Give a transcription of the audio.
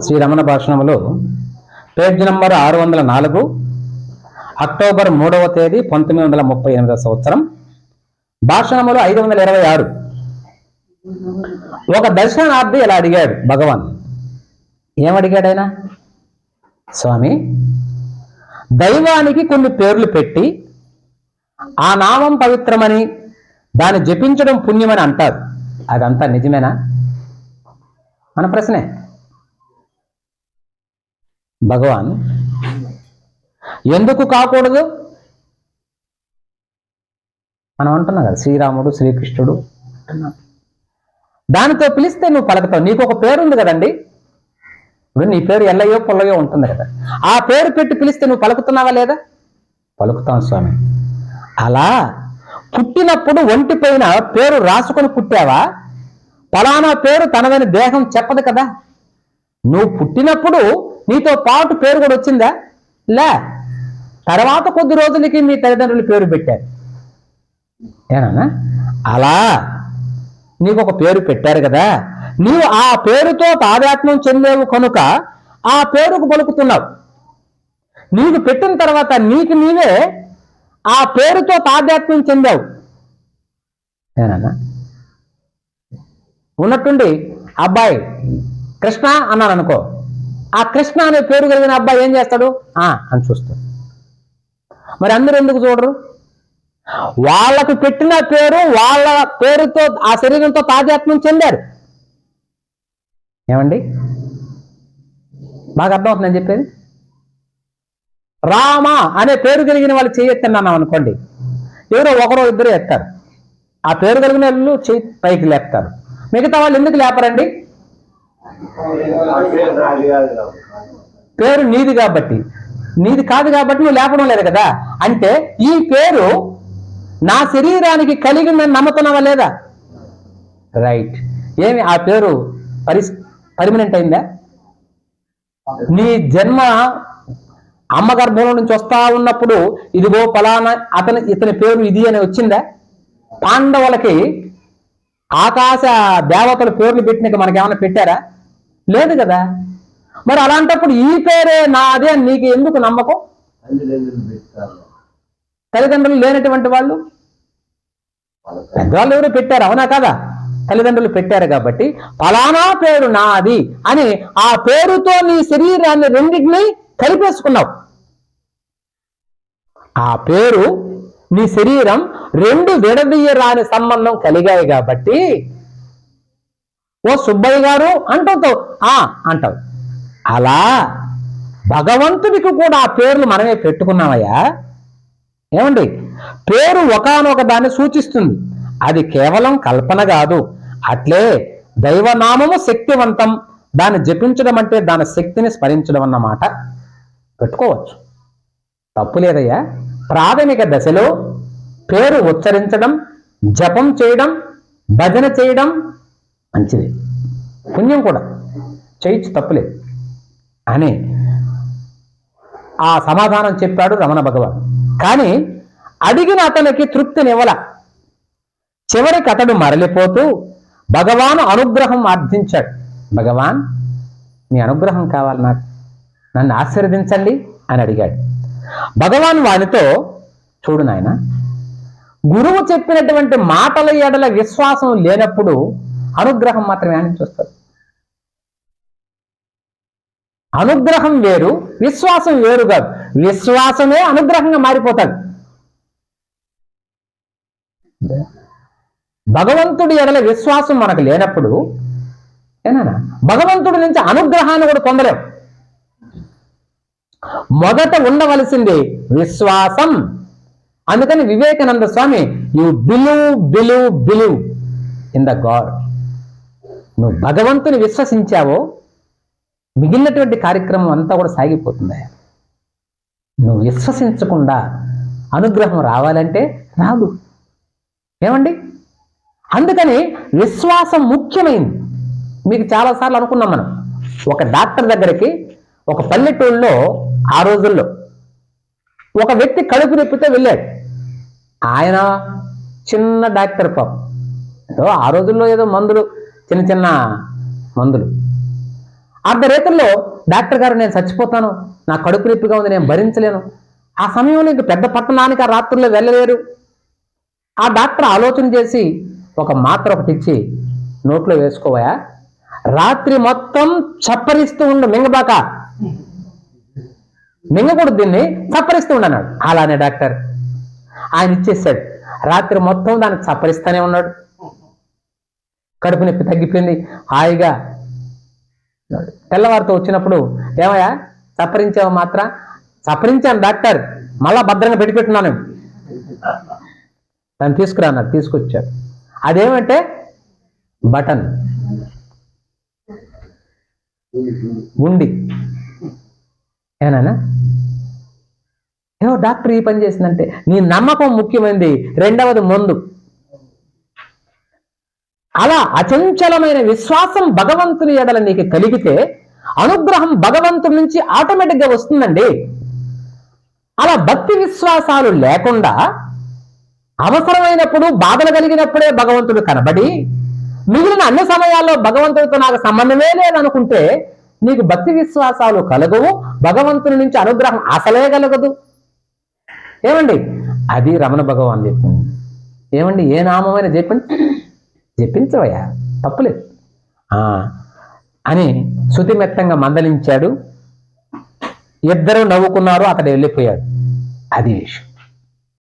శ్రీ రమణ భాషణములో page number ఆరు వందల నాలుగు అక్టోబర్ మూడవ తేదీ పంతొమ్మిది వందల ముప్పై ఎనిమిదవ సంవత్సరం. భాషణములు ఐదు వందల ఇరవై ఆరు. ఒక దర్శనార్థి ఇలా అడిగాడు భగవాన్ ఏమడిగాడు ఆయన? స్వామి దైవానికి కొన్ని పేర్లు పెట్టి ఆ నామం పవిత్రమని దాన్ని జపించడం పుణ్యమని అంటారు. అదంతా నిజమేనా? మన ప్రశ్నే. భగవాన్. ఎందుకు కాకూడదు? మనం అంటున్నాం కదా శ్రీరాముడు శ్రీకృష్ణుడు. అంటున్నాం. దానితో పిలిస్తే నువ్వు పలుకుతావు. నీకు ఒక పేరు ఉంది కదండి. ఇప్పుడు నీ పేరు ఎల్లయ్యో పొల్లయో ఉంటుంది కదా. ఆ పేరు పెట్టి పిలిస్తే నువ్వు పలుకుతున్నావా లేదా? పలుకుతాం స్వామి. అలా పుట్టినప్పుడు ఒంటి పైన పేరు రాసుకొని పుట్టావా? పలానా పేరు తనదైన దేహం చెప్పదు కదా. నువ్వు పుట్టినప్పుడు నీతో పాటు పేరు కూడా వచ్చిందా? లే. తర్వాత కొద్ది రోజులకి మీ తల్లిదండ్రులు పేరు పెట్టారు. ఏనా అలా. నీకు ఒక పేరు పెట్టారు కదా. నీవు ఆ పేరుతో తాదాత్మ్యం చెందేవు కనుక ఆ పేరుకు పలుకుతున్నావు. నీకు పెట్టిన తర్వాత నీకు నీవే ఆ పేరుతో తాదాత్మ్యం చెందావు. ఏనా ఉన్నట్టుండి అబ్బాయి కృష్ణ అన్నాను అనుకో ఆ కృష్ణ అనే పేరు కలిగిన అబ్బాయి ఏం చేస్తాడు? ఆ అని చూస్తాడు. మరి అందరు ఎందుకు చూడరు? వాళ్ళకు పెట్టిన పేరు వాళ్ళ పేరుతో ఆ శరీరంతో తాజాత్మ్యం చెందారు. ఏమండి? బాగా అర్థమవుతుంది నేను చెప్పేది? రామ అనే పేరు కలిగిన వాళ్ళు చేయెత్తన్నాం అనుకోండి. ఎవరో ఒకరో ఇద్దరు ఎత్తారు. ఆ పేరు కలిగిన వాళ్ళు చేయి పైకి లేపుతారు. మిగతా వాళ్ళు ఎందుకు లేపరండి? పేరు నీది కాబట్టి. నీది కాదు కాబట్టి నువ్వు లేపడం లేదు కదా? అంటే ఈ పేరు నా శరీరానికి కలిగిందని నమ్ముతున్నావా లేదా? రైట్ ఏమి? ఆ పేరు పరి పర్మనెంట్ అయిందా? నీ జన్మ అమ్మ గర్భంలో నుంచి వస్తా ఉన్నప్పుడు ఇదిగో ఫలానా అతని ఇతని పేరు ఇది అని వచ్చిందా? పాండవులకి ఆకాశ దేవతల పేర్లు పెట్టినాక మనకేమైనా పెట్టారా? లేదు కదా? మరి అలాంటప్పుడు ఈ పేరే నాదే అని నీకు ఎందుకు నమ్మకం? తల్లిదండ్రులు లేనటువంటి వాళ్ళు పెద్దవాళ్ళు ఎవరు పెట్టారు? అవునా కదా? తల్లిదండ్రులు పెట్టారు కాబట్టి ఫలానా పేరు నాది అని ఆ పేరుతో నీ శరీరాన్ని రెండింటిని కలిపేసుకున్నావు. ఆ పేరు నీ శరీరం రెండు విడదీయరాని సంబంధం కలిగాయి కాబట్టి ఓ సుబ్బయ్య గారు అంటుంటావు ఆ అంటావు. అలా భగవంతునికి కూడా ఆ పేర్లు మనమే పెట్టుకున్నామయ్యా. ఏమండి? పేరు ఒకనొక దాన్ని సూచిస్తుంది. అది కేవలం కల్పన కాదు. అట్లే దైవనామము శక్తివంతం. దాన్ని జపించడం అంటే దాని శక్తిని స్మరించడం అన్నమాట. పెట్టుకోవచ్చు. తప్పు లేదయ్యా. ప్రాథమిక దశలో పేరు ఉచ్చరించడం జపం చేయడం భజన చేయడం మంచిది. పుణ్యం కూడా. చేయొచ్చు తప్పులేదు అని ఆ సమాధానం చెప్పాడు రమణ భగవాన్. కానీ అడిగిన అతనికి తృప్తినివ్వల. చివరికి అతడు మరలిపోతూ భగవాను అనుగ్రహం అర్థించాడు. భగవాన్ మీ అనుగ్రహం కావాలి నాకు. నన్ను ఆశీర్వదించండి అని అడిగాడు. భగవాన్ వానితో చూడు నాయన గురువు చెప్పినటువంటి మాటల ఎడల విశ్వాసం లేనప్పుడు అనుగ్రహం మాత్రమే అని చూస్తారు. అనుగ్రహం వేరు విశ్వాసం వేరు కాదు. విశ్వాసమే అనుగ్రహంగా మారిపోతాడు. భగవంతుడి ఎడల విశ్వాసం మనకు లేనప్పుడు ఏనా భగవంతుడి నుంచి అనుగ్రహాన్ని కూడా పొందలేం. మొదట ఉండవలసింది విశ్వాసం. అందుకని Vivekananda Swami you believe believe believe in the god నువ్వు భగవంతుని విశ్వసించావో మిగిలినటువంటి కార్యక్రమం అంతా కూడా సాగిపోతుంది? నువ్వు విశ్వసించకుండా అనుగ్రహం రావాలంటే రాదు. ఏమండి? అందుకని విశ్వాసం ముఖ్యమైంది. మీకు చాలాసార్లు అనుకున్నాం మనం. ఒక డాక్టర్ దగ్గరికి ఒక పల్లెటూళ్ళలో ఆ రోజుల్లో ఒక వ్యక్తి కడుపు నొప్పితో వెళ్ళాడు. ఆయన చిన్న డాక్టర్ పాపం. ఏదో ఆ రోజుల్లో ఏదో మందులు చిన్న చిన్న మందులు. అర్ధరేతుల్లో డాక్టర్ గారు నేను చచ్చిపోతాను. నా కడుపు నొప్పిగా ఉంది. నేను భరించలేను. ఆ సమయంలో ఇంక పెద్ద పట్టణానికి ఆ రాత్రుల్లో వెళ్ళలేరు. ఆ డాక్టర్ ఆలోచన చేసి ఒక మాత్ర ఒకటి ఇచ్చి నోట్లో వేసుకోవా రాత్రి మొత్తం చప్పరిస్తూ ఉండు మింగబాక. మింగకూడదు దీన్ని చప్పరిస్తూ ఉండన్నాడు అలానే డాక్టర్. ఆయన ఇచ్చేసాడు. రాత్రి మొత్తం దానికి చప్పరిస్తానే ఉన్నాడు. కడుపు నొప్పి తగ్గిపోయింది. హాయిగా తెల్లవారితో వచ్చినప్పుడు ఏమయ్యా? సఫరించావు మాత్ర? సఫరించాను డాక్టర్. మళ్ళా భద్రంగా పెట్టుకుంటున్నాను. తను తీసుకురా అన్నాడు తీసుకొచ్చాడు. అదేమంటే బటన్. ఉండి ఏనా ఏమో డాక్టర్ ఈ పని చేసిందంటే నీ నమ్మకం ముఖ్యమైనది రెండవది మందు. అలా అచంచలమైన విశ్వాసం భగవంతుని ఎడల నీకు కలిగితే అనుగ్రహం భగవంతుడి నుంచి ఆటోమేటిక్గా వస్తుందండి. అలా భక్తి విశ్వాసాలు లేకుండా అవసరమైనప్పుడు బాధలు కలిగినప్పుడే భగవంతుడు కనబడి మిగిలిన అన్ని సమయాల్లో భగవంతుడితో నాకు సంబంధమే లేదనుకుంటే నీకు భక్తి విశ్వాసాలు కలగవు భగవంతుని నుంచి అనుగ్రహం అసలే కలగదు. ఏమండి? అది రమణ భగవాన్ చెప్పింది ఏమండి? ఏ నామమైన చెప్పండి. చెప్పించవయ్యా? తప్పులేదు. ఆ, అని శుతిమెత్తంగా మందలించాడు. ఇద్దరు నవ్వుకున్నారు అతడు వెళ్ళిపోయాడు. అది విషయం.